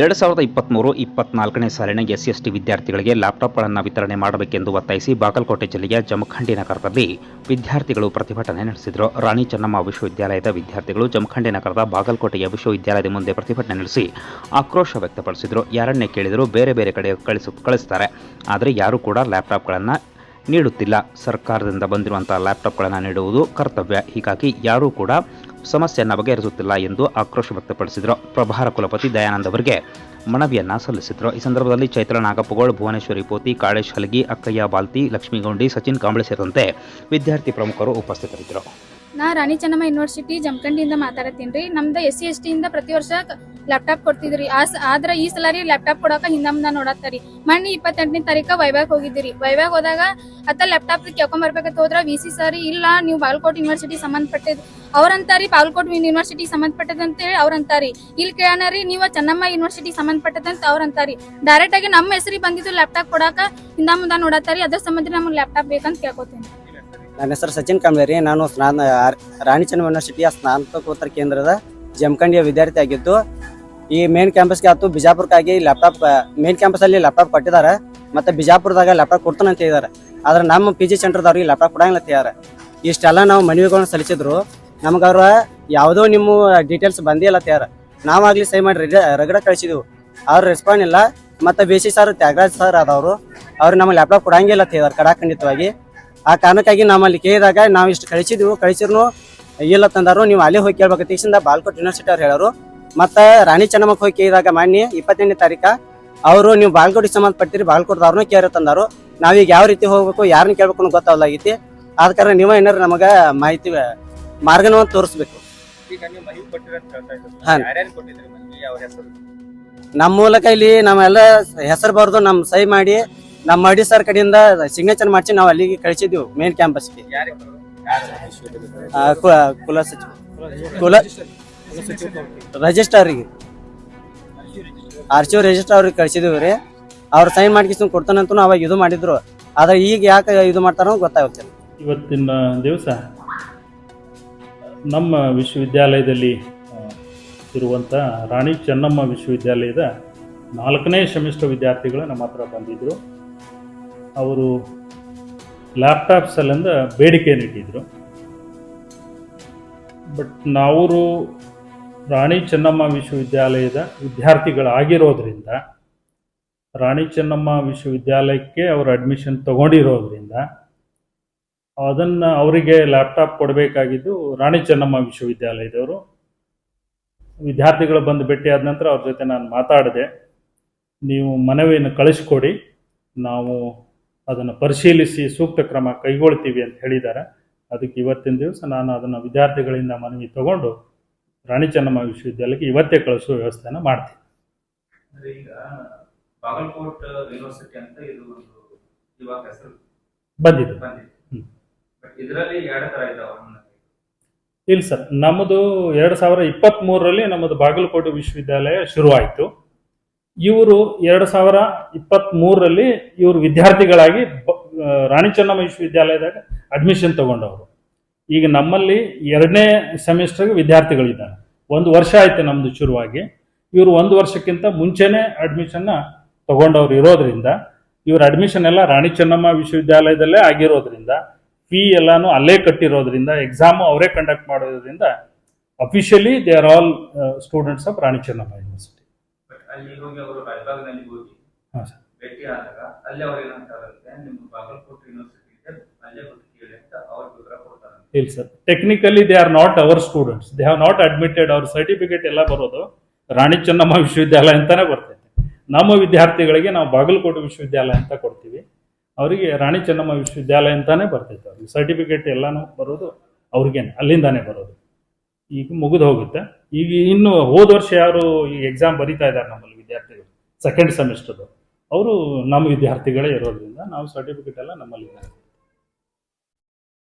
ಎರಡು ಸಾವಿರದ ಇಪ್ಪತ್ತ್ಮೂರು ಇಪ್ಪತ್ನಾಲ್ಕನೇ ಸಾಲಿನ ಎಸ್ ಎಸ್ ಟಿ ವಿದ್ಯಾರ್ಥಿಗಳಿಗೆ ಲ್ಯಾಪ್ಟಾಪ್ಗಳನ್ನು ವಿತರಣೆ ಮಾಡಬೇಕೆಂದು ಒತ್ತಾಯಿಸಿ ಬಾಗಲಕೋಟೆ ಜಿಲ್ಲೆಯ ಜಮಖಂಡಿ ನಗರದಲ್ಲಿ ವಿದ್ಯಾರ್ಥಿಗಳು ಪ್ರತಿಭಟನೆ ನಡೆಸಿದರು. ರಾಣಿ ಚೆನ್ನಮ್ಮ ವಿಶ್ವವಿದ್ಯಾಲಯದ ವಿದ್ಯಾರ್ಥಿಗಳು ಜಮಖಂಡಿ ನಗರದ ಬಾಗಲಕೋಟೆಯ ವಿಶ್ವವಿದ್ಯಾಲಯದ ಮುಂದೆ ಪ್ರತಿಭಟನೆ ನಡೆಸಿ ಆಕ್ರೋಶ ವ್ಯಕ್ತಪಡಿಸಿದರು. ಯಾರನ್ನೇ ಕೇಳಿದರೂ ಬೇರೆ ಬೇರೆ ಕಡೆ ಕಳಿಸ ಕಳಿಸ್ತಾರೆ. ಆದರೆ ಯಾರೂ ಕೂಡ ಲ್ಯಾಪ್ಟಾಪ್ಗಳನ್ನು ನೀಡುತ್ತಿಲ್ಲ. ಸರ್ಕಾರದಿಂದ ಬಂದಿರುವಂಥ ಲ್ಯಾಪ್ಟಾಪ್ಗಳನ್ನು ನೀಡುವುದು ಕರ್ತವ್ಯ. ಹೀಗಾಗಿ ಯಾರೂ ಕೂಡ ಸಮಸ್ಯೆಯನ್ನು ಬಗೆಹರಿಸುತ್ತಿಲ್ಲ ಎಂದು ಆಕ್ರೋಶ ವ್ಯಕ್ತಪಡಿಸಿದರು. ಪ್ರಭಾರ ಕುಲಪತಿ ದಯಾನಂದ್ ಅವರಿಗೆ ಮನವಿಯನ್ನು ಸಲ್ಲಿಸಿದರು. ಈ ಸಂದರ್ಭದಲ್ಲಿ ಚೈತ್ರ ನಾಗಪ್ಪಗೋಳ್ ಭುವನೇಶ್ವರಿ ಪೋತಿ ಕಾಳೇಶ್ ಹಲಗಿ, ಅಕ್ಕಯ್ಯ ಬಾಲ್ತಿ, ಲಕ್ಷ್ಮೀಗೌಂಡಿ, ಸಚಿನ್ ಕಾಂಬಳೆ ಸೇರಿದಂತೆ ವಿದ್ಯಾರ್ಥಿ ಪ್ರಮುಖರು ಉಪಸ್ಥಿತರಿದ್ದರು. ನಾ ರಾಣಿ ಚೆನ್ನಮ್ಮ ಯೂನಿವರ್ಸಿಟಿ ಜಮಖಂಡಿಯಿಂದ ಮಾತಾಡತ್ತೀನಿ ರೀ. ನಮ್ದು ಎಸ್ ಸಿ ಎಸ್ ಟಿಯಿಂದ ಪ್ರತಿ ವರ್ಷ ಲ್ಯಾಪ್ಟಾಪ್ ಕೊಡ್ತಿದ್ರಿ. ಆದ್ರ ಈ ಸಲ ರೀ ಲ್ಯಾಪ್ಟಾಪ್ ಕೊಡಾಕ ಹಿಂದ ನೋಡತ್ತಾರಿ. ಮಣ್ಣಿ ಇಪ್ಪತ್ತೆಂಟನೇ ತಾರೀಕು ವೈವಾಗ್ ಹೋಗಿದ್ದೀರಿ. ವೈವಾಗ್ ಹೋದಾಗ ಅತ್ತ ಲ್ಯಾಪ್ಟಾಪ್ ಕೇಳ್ಕೊಂಬರ್ಬೇಕಂತ ಹೋದ್ರ ವಿ ಸಿ ಸರ್ ಇಲ್ಲ, ನೀವು ಬಾಲ್ಕೋಟ್ ಯೂನಿವರ್ಸಿಟಿ ಸಂಬಂಧಪಟ್ಟಿದ್ ಅವ್ರಂತಾರಿ ಬಾಲ್ಕೋಟ್ ಯೂನಿವರ್ಸಿಟಿ ಸಂಬಂಧಪಟ್ಟದಂತೇಳಿ ಅವ್ರಂತಾರಿ. ಇಲ್ಲಿ ಕೇಳೋಣ ರೀ ನೀವು ಚೆನ್ನಮ್ಮ ಯೂನಿವರ್ಸಿಟಿ ಸಂಬಂಧಪಟ್ಟದಂತ ಅವ್ರಂತಾರಿ. ಡೈರೆಕ್ಟ್ ಆಗಿ ನಮ್ಮ ಹೆಸರಿಗೆ ಬಂದಿದ್ದು ಲ್ಯಾಪ್ಟಾಪ್ ಕೊಡಾಕ ಹಿಂದ ನೋಡತ್ತಾರಿ. ಅದ್ರ ಸಂಬಂಧ ನಮ್ಗೆ ಲ್ಯಾಪ್ಟಾಪ್ ಬೇಕಂತ ಕೇಳ್ಕೊತೀನಿ. ನನ್ನ ಹೆಸರು ಸಚಿನ್ ಕಂಬೇರಿ ನಾನು ಸ್ನಾನ ರಾಣಿ ಚೆನ್ನಮ್ಮ ಯೂನಿವರ್ಸಿಟಿಯ ಸ್ನಾತಕೋತ್ತರ ಕೇಂದ್ರದ ಜಮಖಂಡಿಯ ವಿದ್ಯಾರ್ಥಿ ಆಗಿದ್ದು, ಈ ಮೇನ್ ಕ್ಯಾಂಪಸ್ಗೆ ಆಯ್ತು ಬಿಜಾಪುರಕ್ಕಾಗಿ ಲ್ಯಾಪ್ಟಾಪ್ ಮೇನ್ ಕ್ಯಾಂಪಸಲ್ಲಿ ಲ್ಯಾಪ್ಟಾಪ್ ಕೊಟ್ಟಿದ್ದಾರೆ. ಮತ್ತೆ ಬಿಜಾಪುರದಾಗ ಲ್ಯಾಪ್ಟಾಪ್ ಕೊಡ್ತಾನೆ ಅಂತ ಹೇಳಿದ್ದಾರೆ. ಆದ್ರೆ ನಮ್ಮ ಪಿ ಜಿ ಸೆಂಟರ್ದವ್ರಿಗೆ ಲ್ಯಾಪ್ಟಾಪ್ ಕೊಡಂಗಿಲ್ಲ ಅಂತ ಇಷ್ಟೆಲ್ಲ ನಾವು ಮನವಿಗಳನ್ನ ಸಲ್ಲಿಸಿದ್ರು. ನಮ್ಗೆ ಅವ್ರ ಯಾವುದೋ ನಿಮ್ಮ ಡೀಟೇಲ್ಸ್ ಬಂದೇ ಇಲ್ಲ ಅಂತ ಹೇಳ್ಯಾರ ನಾವಾಗ್ಲಿ ಸೈ ಮಾಡಿ ರಗಡ ಕಳಿಸಿದ್ವು. ಅವ್ರು ರೆಸ್ಪಾಂಡ್ ಇಲ್ಲ. ಮತ್ತೆ B C sir Tyagaraj sir ಆದವರು, ಅವ್ರು ನಮಗೆ ಲ್ಯಾಪ್ಟಾಪ್ ಕೊಡಂಗಿಲ್ಲ ಅಂತ ಹೇಳಿದಾರೆ ಕಡಾಖಂಡಿತವಾಗಿ. ಆ ಕಾರಣಕ್ಕಾಗಿ ನಮ್ಮಲ್ಲಿ ಕೇಳಿದಾಗ ನಾವು ಇಷ್ಟು ಕಳಿಸಿದ್ವು ಕಳಿಸಿರ್ನು ಇಲ್ಲ ತಂದರು ನೀವು ಅಲ್ಲೇ ಹೋಗಿ ಕೇಳ್ಬೇಕು. ತೀಕ್ಷಣ ಬಾಲ್ಕೋಟ್ ಯೂನಿವರ್ಸಿಟಿ ಅವ್ರು ಹೇಳೋರು. ಮತ್ತೆ ರಾಣಿ ಚೆನ್ನಮ್ಮಕ್ಕೆ ಹೋಗಿ ಕೇಳಿದಾಗ ಮಾನ್ಯ ಇಪ್ಪತ್ತೆಂಟನೇ ತಾರೀಕು ಅವರು ನೀವು ಬಾಲ್ಕೋಟಿಗೆ ಸಂಬಂಧಪಟ್ಟಿರಿ ಬಾಲ್ಕೋಟ್ದವ್ರನ್ನೂ ಕೇಳಿ ತಂದಾರು ನಾವೀಗ ಯಾವ ರೀತಿ ಹೋಗ್ಬೇಕು ಯಾರನ್ನ ಕೇಳ್ಬೇಕು ಅನ್ನೋ ಗೊತ್ತಾಗಲಾಗೈತಿ. ಆದ ಕಾರಣ ನೀವೇ ಏನಾರು ನಮಗೆ ಮಾಹಿತಿ ಮಾರ್ಗನೂ ತೋರಿಸ್ಬೇಕು. ನಮ್ಮ ಮೂಲಕ ಇಲ್ಲಿ ನಾವೆಲ್ಲ ಹೆಸರು ಬರೆದು ನಮ್ಮ ಸಹಿ ಮಾಡಿ ನಮ್ಮ ಅಡಿ ಸರ್ ಕಡೆಯಿಂದ ಸಿಗ್ನೇಚರ್ ಮಾಡಿಸಿ ನಾವು ಅಲ್ಲಿಗೆ ಕಳಿಸಿದ್ವಿ ಮೇನ್ ಕ್ಯಾಂಪಸ್ಗೆ ಕುಲ ಸಚಿವ. ಕುಲ ರಿಜಿಸ್ಟರ್ಗೆ ಆರ್ ಸಿ ರಿಜಿಸ್ಟರ್ ಅವ್ರಿಗೆ ಕಳಿಸಿದ್ವಿ ರೀ. ಅವ್ರು ಸೈನ್ ಮಾಡ್ಕಿಸ್ ಕೊಡ್ತಾನಂತ ಅವಾಗ ಇದು ಮಾಡಿದ್ರು. ಆದ್ರೆ ಈಗ ಯಾಕೆ ಇದು ಮಾಡ್ತಾರೋ ಗೊತ್ತಾಗುತ್ತೆ ಇವತ್ತಿನ ದಿವಸ ನಮ್ಮ ವಿಶ್ವವಿದ್ಯಾಲಯದಲ್ಲಿ ಇರುವಂತ ರಾಣಿ ಚೆನ್ನಮ್ಮ ವಿಶ್ವವಿದ್ಯಾಲಯದ ನಾಲ್ಕನೇ ಸೆಮಿಸ್ಟರ್ ವಿದ್ಯಾರ್ಥಿಗಳು ನಮ್ಮ ಹತ್ರ ಬಂದಿದ್ದರು ಅವರು ಲ್ಯಾಪ್ಟಾಪ್ ಬೇಡಿಕೆ ಬೇಡಿಕೆಯನ್ನು ಇಟ್ಟಿದ್ರು. ಬಟ್ ನಾವು ರಾಣಿ ಚೆನ್ನಮ್ಮ ವಿಶ್ವವಿದ್ಯಾಲಯದ ವಿದ್ಯಾರ್ಥಿಗಳಾಗಿರೋದ್ರಿಂದ, ರಾಣಿ ಚೆನ್ನಮ್ಮ ವಿಶ್ವವಿದ್ಯಾಲಯಕ್ಕೆ ಅವರು ಅಡ್ಮಿಷನ್ ತಗೊಂಡಿರೋದ್ರಿಂದ, ಅದನ್ನು ಅವರಿಗೆ ಲ್ಯಾಪ್ಟಾಪ್ ಕೊಡಬೇಕಾಗಿದ್ದು ರಾಣಿ ಚೆನ್ನಮ್ಮ ವಿಶ್ವವಿದ್ಯಾಲಯದವರು. ವಿದ್ಯಾರ್ಥಿಗಳು ಬಂದು ಭೇಟಿ ಆದ ನಂತರ ಅವ್ರ ಜೊತೆ ನಾನು ಮಾತಾಡಿದೆ. ನೀವು ಮನವಿಯನ್ನು ಕಳಿಸ್ಕೊಡಿ. ನಾವು ಅದನ್ನು ಪರಿಶೀಲಿಸಿ ಸೂಕ್ತ ಕ್ರಮ ಕೈಗೊಳ್ತೀವಿ ಅಂತ ಹೇಳಿದ್ದಾರೆ. ಅದಕ್ಕೆ ಇವತ್ತಿನ ದಿವಸ ನಾನು ಅದನ್ನು ವಿದ್ಯಾರ್ಥಿಗಳಿಂದ ಮನವಿ ತಗೊಂಡು ರಾಣಿ ಚೆನ್ನಮ್ಮ ವಿಶ್ವವಿದ್ಯಾಲಯಕ್ಕೆ ಇವತ್ತೇ ಕಳಿಸುವ ವ್ಯವಸ್ಥೆಯನ್ನು ಮಾಡ್ತೀನಿ. ಬಾಗಲಕೋಟ್ ಯೂನಿವರ್ಸಿಟಿ ಅಂತ ಇದು ಒಂದು ಇವಾಗ ಹೆಸರು ಬಂದಿದೆ. ಬಂದಿದೆ. ಹ್ಮ್. ಬಟ್ ಇದರಲ್ಲಿ ಎರಡು ತರ ಇದಾವ ಇಲ್ಲ ಸರ್ ನಮ್ಮದು ಎರಡು ಸಾವಿರ ಇಪ್ಪತ್ತ್ಮೂರರಲ್ಲಿ ನಮ್ಮದು ಬಾಗಲಕೋಟೆ ವಿಶ್ವವಿದ್ಯಾಲಯ ಶುರುವಾಯಿತು. ಇವರು ಎರಡು ಸಾವಿರ ಇಪ್ಪತ್ತ್ಮೂರರಲ್ಲಿ ಇವರು ವಿದ್ಯಾರ್ಥಿಗಳಾಗಿ ರಾಣಿ ಚೆನ್ನಮ್ಮ ವಿಶ್ವವಿದ್ಯಾಲಯದಾಗ ಅಡ್ಮಿಷನ್ ತಗೊಂಡವರು. ಈಗ ನಮ್ಮಲ್ಲಿ ಎರಡನೇ ಸೆಮಿಸ್ಟರ್ಗೆ ವಿದ್ಯಾರ್ಥಿಗಳಿದ್ದಾರೆ. ಒಂದು ವರ್ಷ ಆಯ್ತು ನಮ್ಮದು ಶುರುವಾಗಿ. ಇವರು ಒಂದು ವರ್ಷಕ್ಕಿಂತ ಮುಂಚೆನೇ ಅಡ್ಮಿಷನ್ನ ತಗೊಂಡವ್ರು ಇರೋದ್ರಿಂದ, ಇವ್ರ ಅಡ್ಮಿಷನ್ ಎಲ್ಲ ರಾಣಿ ಚೆನ್ನಮ್ಮ ವಿಶ್ವವಿದ್ಯಾಲಯದಲ್ಲೇ ಆಗಿರೋದ್ರಿಂದ ಫೀ ಎಲ್ಲಾನು ಅಲ್ಲೇ ಕಟ್ಟಿರೋದ್ರಿಂದ ಎಕ್ಸಾಮು ಅವರೇ ಕಂಡಕ್ಟ್ ಮಾಡೋದ್ರಿಂದ officially they are all students of Rani Chennamma university ಅಲ್ಲಿ ಹೋಗಿ ಅವರು ರಾಯಬಾಗ್ನಲ್ಲಿ ಹೋಗಿ ಹಾಂ ಸರ್. ಭೇಟಿ ಆದಾಗ ಅಲ್ಲಿ ಅವ್ರು ಏನಂತಾರಂತೆ ನಿಮ್ಮ ಬಾಗಲಕೋಟೆ ಯೂನಿವರ್ಸಿಟಿ ಇದೆ ಅಲ್ಲೇ ಹೋಗಿ ಕೇಳಿ ಅಂತ ಅವ್ರ ವಿವರ ಕೊಡ್ತಾರಂತೆ ಇಲ್ಲ sir. Technically they are not our students they have not admitted ಅವ್ರ ಸರ್ಟಿಫಿಕೇಟ್ ಎಲ್ಲ ಬರೋದು ರಾಣಿ ಚೆನ್ನಮ್ಮ ವಿಶ್ವವಿದ್ಯಾಲಯ ಅಂತಾನೆ ಬರ್ತೈತೆ. ನಮ್ಮ ವಿದ್ಯಾರ್ಥಿಗಳಿಗೆ ನಾವು ಬಾಗಲಕೋಟೆ ವಿಶ್ವವಿದ್ಯಾಲಯ ಅಂತ ಕೊಡ್ತೀವಿ. ಅವರಿಗೆ ರಾಣಿ ಚೆನ್ನಮ್ಮ ವಿಶ್ವವಿದ್ಯಾಲಯ ಅಂತಾನೆ ಬರ್ತೈತೆ. ಅವ್ರಿಗೆ ಸರ್ಟಿಫಿಕೇಟ್ ಎಲ್ಲಾನು ಬರೋದು ಅವ್ರಿಗೇನೆ ಅಲ್ಲಿಂದಾನೇ ಬರೋದು. ಈಗ ಮುಗಿದು ಹೋಗುತ್ತೆ. ಈಗ ಇನ್ನು ಹೋದ ವರ್ಷ ಯಾರು ಈ ಎಕ್ಸಾಮ್ ಬರೀತಾ ಇದ್ದಾರೆ ನಮ್ಮಲ್ಲಿ ವಿದ್ಯಾರ್ಥಿಗಳು ಸೆಕೆಂಡ್ ಸೆಮಿಸ್ಟರ್ದು ಅವರು ನಮ್ಮ ವಿದ್ಯಾರ್ಥಿಗಳೇ ಇರೋದ್ರಿಂದ ನಾವು ಸರ್ಟಿಫಿಕೇಟ್ ಎಲ್ಲ ನಮ್ಮಲ್ಲಿ